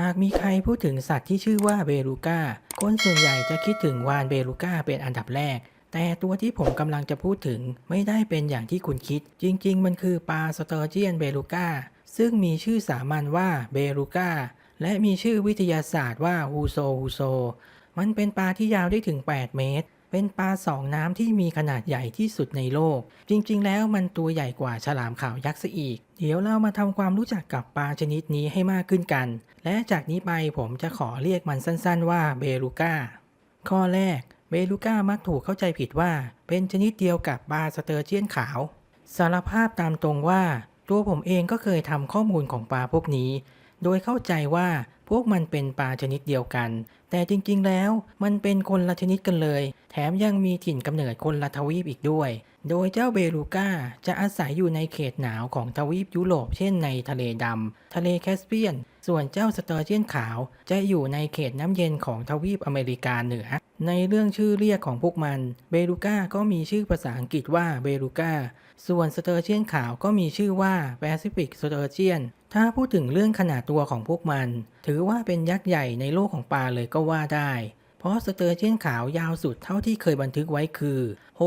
หากมีใครพูดถึงสัตว์ที่ชื่อว่าเบลูก้า คนส่วนใหญ่จะคิดถึงวานเบลูก้าเป็นอันดับแรก แต่ตัวที่ผมกำลังจะพูดถึงไม่ได้เป็นอย่างที่คุณคิด จริง ๆ มันคือปลาสเตอร์เจียนเบลูก้า ซึ่งมีชื่อสามัญว่าเบลูก้า และมีชื่อวิทยาศาสตร์ว่าฮูโซฮูโซ มันเป็นปลาที่ยาวได้ถึง 8 เมตร เป็นปลาสองน้ำที่มีขนาดใหญ่ที่สุดในโลก จริง ๆ แล้วมันตัวใหญ่กว่าฉลามขาวยักษ์ซะอีก เดี๋ยวเรามาทำความรู้จักกับปลาชนิดนี้ให้มากขึ้นกัน และจากนี้ไปผมจะขอเรียกมันสั้น ๆ ว่าเบลูก้า ข้อแรก เบลูก้ามักถูกเข้าใจผิดว่า เป็นชนิดเดียวกับปลาสเตอร์เจียนขาว สารภาพตามตรงว่า ตัวผมเองก็เคยทำข้อมูลของปลาพวกนี้ โดยเข้าใจว่า พวกมันเป็นปลาชนิดเดียวกัน แต่จริงๆ แล้วมันเป็นคนละชนิดกันเลย แถมยังมีถิ่นกำเนิดคนละทวีปอีกด้วย โดยเจ้าเบลูก้าจะอาศัยอยู่ในเขตหนาวของทวีปยุโรป เช่นในทะเลดำ ทะเลแคสเปียน ส่วนเจ้าสเตอร์เจียนขาว จะอยู่ในเขตน้ำเย็นของทวีปอเมริกาเหนือ ในเรื่องชื่อเรียกของพวกมัน เบลูก้าก็มีชื่อภาษาอังกฤษว่าเบลูก้า ส่วนสเตอร์เจียนขาวก็มีชื่อว่าแปซิฟิกสเตอร์เจียน ถ้าพูดถึงเรื่องขนาดตัวของพวกมัน ถือว่าเป็นยักษ์ใหญ่ในโลกของปลาเลยก็ว่าได้ เพราะสเตอร์เจียนขาวยาวสุดเท่าที่เคยบันทึกไว้คือ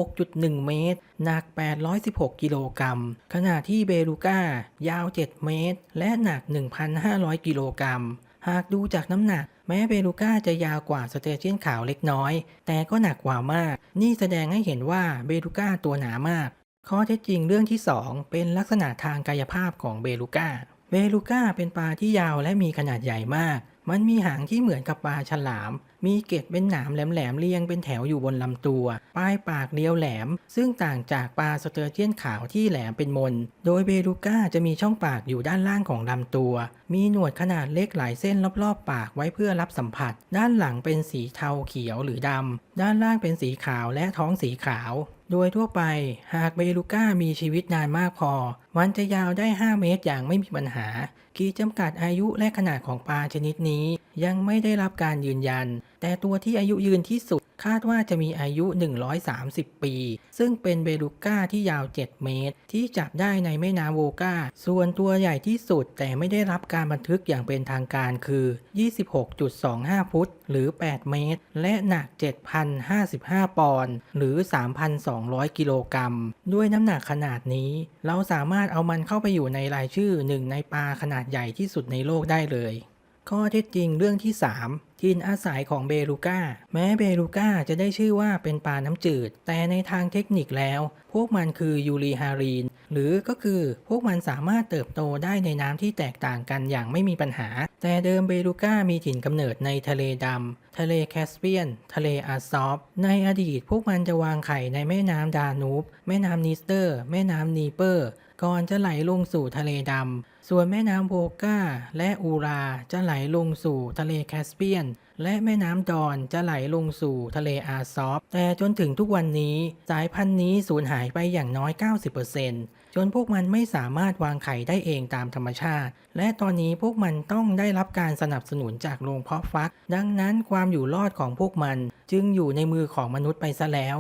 6.1 เมตร หนัก 816 กิโลกรัม ขณะที่เบลูก้ายาว 7 เมตร และหนัก 1,500 กิโลกรัม หากดูจากน้ำหนัก แม้เบลูก้าจะยาวกว่าสเตอร์เชียนขาวเล็กน้อย แต่ก็หนักกว่ามาก นี่แสดงให้เห็นว่าเบลูก้าตัวหนามาก ข้อเท็จจริงเรื่องที่ 2 เป็นลักษณะทางกายภาพของเบลูก้าเบลูก้าเป็นปลาที่ยาวและมีขนาดใหญ่มาก มันมีหางที่เหมือนกับปลาฉลาม มีเกล็ดเป็นหนามแหลมๆเรียงเป็นแถวอยู่บนลำตัว ปลายปากเรียวแหลม ซึ่งต่างจากปลาสเตอร์เจียนขาวที่แหลมเป็นมน โดยเบลูก้าจะมีช่องปากอยู่ด้านล่างของลำตัว มีหนวดขนาดเล็กหลายเส้นรอบๆ ปากไว้เพื่อรับสัมผัส ด้านหลังเป็นสีเทาเขียวหรือดำ ด้านล่างเป็นสีขาวและท้องสีขาว โดยทั่วไปหากเบลูก้ามีชีวิตนานมากพอ มันจะยาวได้ 5 เมตรอย่างไม่มีปัญหา ขีดจำกัดอายุและขนาดของปลาชนิดนี้ ยังไม่ได้รับการยืนยัน แต่ตัวที่อายุยืนที่สุด คาดว่าจะมีอายุ 130 ปี ซึ่งเป็นเบลูก้าที่ยาว 7 เมตร ที่จับได้ในแม่น้ำโวกาส่วนตัวใหญ่ที่สุดแต่ไม่ได้รับการบันทึกอย่างเป็นทางการคือ 26.25 ฟุต หรือ 8 เมตร และหนัก 7,055 ปอนด์หรือ 3,200 กิโลกรัม ด้วยน้ำหนักขนาดนี้ เราสามารถเอามันเข้าไปอยู่ในรายชื่อหนึ่งในปลาขนาดใหญ่ที่สุดในโลกได้เลย ข้อเท็จจริงเรื่องที่ 3 ทินอาศัยของเบลูก้า แม้เบลูก้าจะได้ชื่อว่าเป็นปลาน้ำจืด แต่ในทางเทคนิคแล้ว พวกมันคือยูรีฮารีน หรือก็คือพวกมันสามารถเติบโตได้ในน้ำที่แตกต่างกันอย่างไม่มีปัญหา แต่เดิมเบลูก้ามีถิ่นกำเนิดในทะเลดำ ทะเลแคสเปียน ทะเลอาซอฟ ในอดีตพวกมันจะวางไข่ในแม่น้ำดานูบ แม่น้ำนิสเตอร์ แม่น้ำนีเปอร์ ก่อนจะไหลลงสู่ทะเลดำ ส่วนแม่น้ำโวกาและอูราจะไหลลงสู่ทะเลแคสเปียน และแม่น้ำดอนจะไหลลงสู่ทะเลอาซอฟ แต่จนถึงทุกวันนี้สายพันธุ์นี้สูญหายไปอย่างน้อย 90%จนพวกมันไม่สามารถวางไข่ได้เองตามธรรมชาติ และตอนนี้พวกมันต้องได้รับการสนับสนุนจากโรงเพาะฟัก ดังนั้นความอยู่รอดของพวกมันจึงอยู่ในมือของมนุษย์ไปซะแล้ว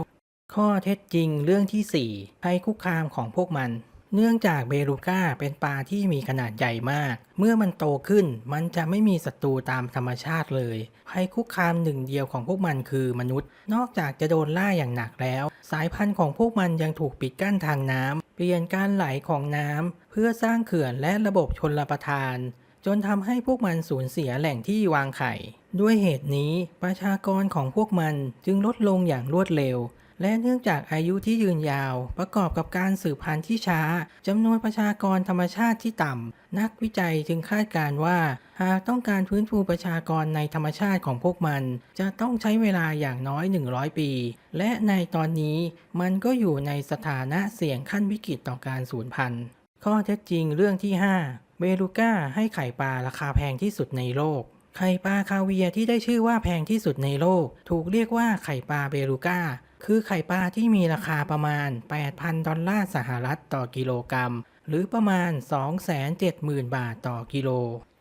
ข้อเท็จจริงเรื่องที่4ภัยคุกคามของพวกมัน เนื่องจากเบลูก้าเป็นปลาที่มีขนาดใหญ่มาก เมื่อมันโตขึ้นมันจะไม่มีศัตรูตามธรรมชาติเลยภัยคุกคามหนึ่งเดียวของพวกมันคือมนุษย์ นอกจากจะโดนล่าอย่างหนักแล้ว สายพันธุ์ของพวกมันยังถูกปิดกั้นทางน้ำเปลี่ยนการไหลของน้ำเพื่อสร้างเขื่อนและระบบชนลประทาน จนทำให้พวกมันสูญเสียแหล่งที่วางไข่ ด้วยเหตุนี้ประชากรของพวกมันจึงลดลงอย่างรวดเร็ว และเนื่องจากอายุที่ยืนยาว ประกอบกับการสืบพันธุ์ที่ช้าจำนวนประชากรธรรมชาติที่ต่ำ นักวิจัยจึงคาดการว่า หากต้องการฟื้นฟูประชากรในธรรมชาติของพวกมัน จะต้องใช้เวลาอย่างน้อย 100 ปี และในตอนนี้มันก็อยู่ในสถานะเสี่ยงขั้นวิกฤตต่อการสูญพันธุ์ ข้อเท็จจริงเรื่องที่ 5 เบลูก้าให้ไข่ปลาราคาแพงที่สุดในโลกไข่ปลาคาเวียที่ได้ชื่อว่าแพงที่สุดในโลก ถูกเรียกว่าไข่ปลาเบลูก้า คือไข่ปลาที่มีราคาประมาณ 8,000 ดอลลาร์สหรัฐต่อกิโลกรัม หรือประมาณ 270,000 บาทต่อกิโล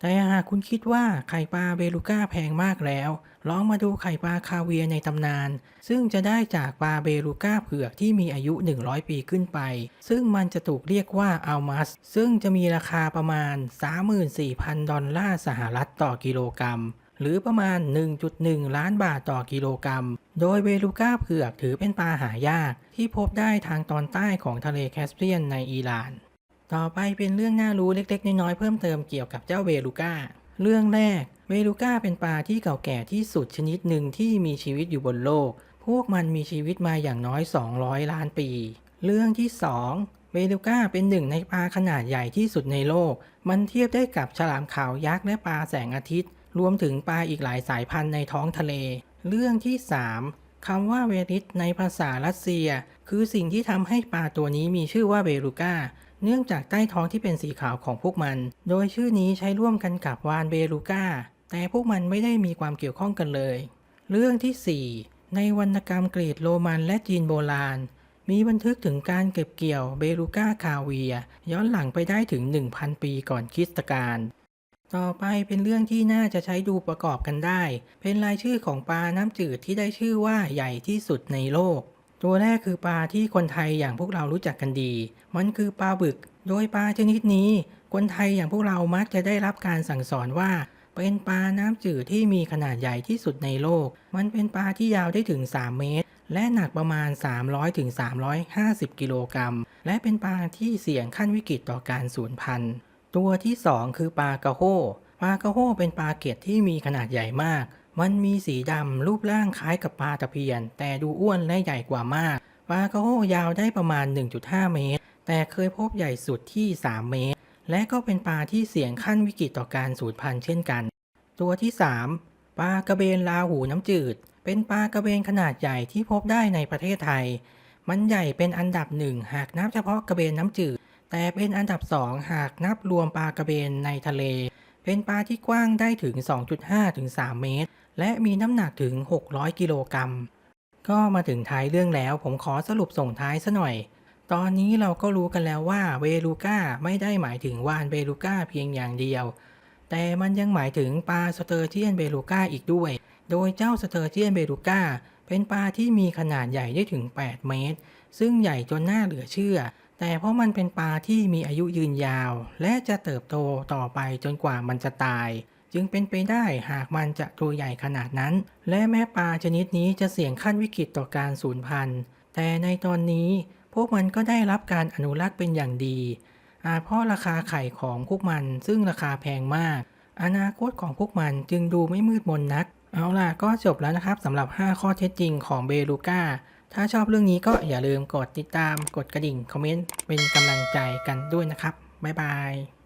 แต่หากคุณคิดว่าไข่ปลาเบลูก้าแพงมากแล้ว ลองมาดูไข่ปลาคาเวียในตำนาน ซึ่งจะได้จากปลาเบลูก้าเผือกที่มีอายุ 100 ปีขึ้นไป ซึ่งมันจะถูกเรียกว่าอัลมัส ซึ่งจะมีราคาประมาณ 34,000 ดอลลาร์สหรัฐต่อกิโลกรัม หรือประมาณ 1.1 ล้านบาทต่อกิโลกรัม โดยเบลูก้าเผือกถือเป็นปลาหายาก ที่พบได้ทางตอนใต้ของทะเลแคสเปียนในอิหร่าน ต่อไปเป็นเรื่องน่ารู้เล็กๆ น้อยๆเพิ่มเติมเกี่ยวกับเจ้าเบลูก้า เรื่องแรกเบลูก้าเป็นปลาที่เก่าแก่ที่สุดชนิดหนึ่งที่มีชีวิตอยู่บนโลก พวกมันมีชีวิตมาอย่างน้อย 200 ล้านปี เรื่องที่ 2เบลูก้าเป็นหนึ่งในปลาขนาดใหญ่ที่สุดในโลก มันเทียบได้กับฉลามขาวยักษ์และปลาแสงอาทิตย์ รวมถึงปลาอีกหลายสายพันธุ์ในท้องทะเล เรื่องที่ 3คำว่าเวริสในภาษารัสเซีย คือสิ่งที่ทำให้ปลาตัวนี้มีชื่อว่าเบลูก้า เนื่องจากใต้ท้องที่เป็นสีขาวของพวกมัน โดยชื่อนี้ใช้ร่วมกันกับวานเบลูก้า แต่พวกมันไม่ได้มีความเกี่ยวข้องกันเลย เรื่องที่ 4 ในวรรณกรรมกรีกโรมันและจีนโบราณ มีบันทึกถึงการเก็บเกี่ยวเบลูก้าคาเวีย ย้อนหลังไปได้ถึง 1,000 ปีก่อนคริสตกาล ต่อไปเป็นเรื่องที่น่าจะใช้ดูประกอบกันได้ เป็นรายชื่อของปลาน้ำจืดที่ได้ชื่อว่าใหญ่ที่สุดในโลก ตัวแรกคือปลาที่คนไทยอย่างพวกเรารู้จักกันดี มันคือปลาบึก โดยปลาชนิดนี้ คนไทยอย่างพวกเรามักจะได้รับการสั่งสอนว่า เป็นปลาน้ำจืดที่มีขนาดใหญ่ที่สุดในโลก มันเป็นปลาที่ยาวได้ถึง 3 เมตร และหนักประมาณ 300ถึง350 กิโลกรัม และเป็นปลาที่เสี่ยงขั้นวิกฤตต่อการสูญพันธุ์ ตัวที่ 2 คือปลากระโฮปลากระโฮเป็นปลาเกล็ดที่มีขนาดใหญ่มาก มันมีสีดำรูปร่างคล้ายกับปลาตะเพียน แต่ดูอ้วนและใหญ่กว่ามากปลากระโฮยาวได้ประมาณ 1.5 เมตร แต่เคยพบใหญ่สุดที่ 3 เมตร และก็เป็นปลาที่เสี่ยงขั้นวิกฤตต่อการสูญพันธุ์เช่นกัน ตัวที่ 3ปลากระเบนลาหูน้ำจืด เป็นปลากระเบนขนาดใหญ่ที่พบได้ในประเทศไทย มันใหญ่เป็นอันดับหนึ่งหากนับเฉพาะกระเบนน้ำจืด แต่เป็นอันดับสองหากนับรวมปลากระเบนในทะเล เป็นปลาที่กว้างได้ถึง 2.5 ถึง 3 เมตร และมีน้ำหนักถึง 600 กิโลกรัม ก็มาถึงท้ายเรื่องแล้วผมขอสรุปส่งท้ายซะหน่อย ตอนนี้เราก็รู้กันแล้วว่าเวลูก้าไม่ได้หมายถึงวานเบลูก้าเพียงอย่างเดียว แต่มันยังหมายถึงปลาสเตอร์เจียนเบลูก้าอีกด้วย โดยเจ้าสเตอร์เจียนเบลูก้าเป็นปลาที่มีขนาดใหญ่ได้ถึง 8 เมตร ซึ่งใหญ่จนน่าเหลือเชื่อ แต่เพราะมันเป็นปลาที่มีอายุยืนยาว และจะเติบโตต่อไปจนกว่ามันจะตาย จึงเป็นไปได้หากมันจะตัวใหญ่ขนาดนั้น และแม้ปลาชนิดนี้จะเสี่ยงขั้นวิกฤตต่อการสูญพันธุ์แต่ในตอนนี้พวกมันก็ได้รับการอนุรักษ์เป็นอย่างดี อาจเพราะราคาไข่ของพวกมันซึ่งราคาแพงมาก อนาคตของพวกมันจึงดูไม่มืดมนนัก เอาล่ะก็จบแล้วนะครับสำหรับ 5 ข้อเท็จจริงของเบลูก้า ถ้าชอบเรื่องนี้ก็อย่าลืมกดติดตาม กดกระดิ่ง คอมเมนต์ เป็นกำลังใจกันด้วยนะครับ บ๊ายบาย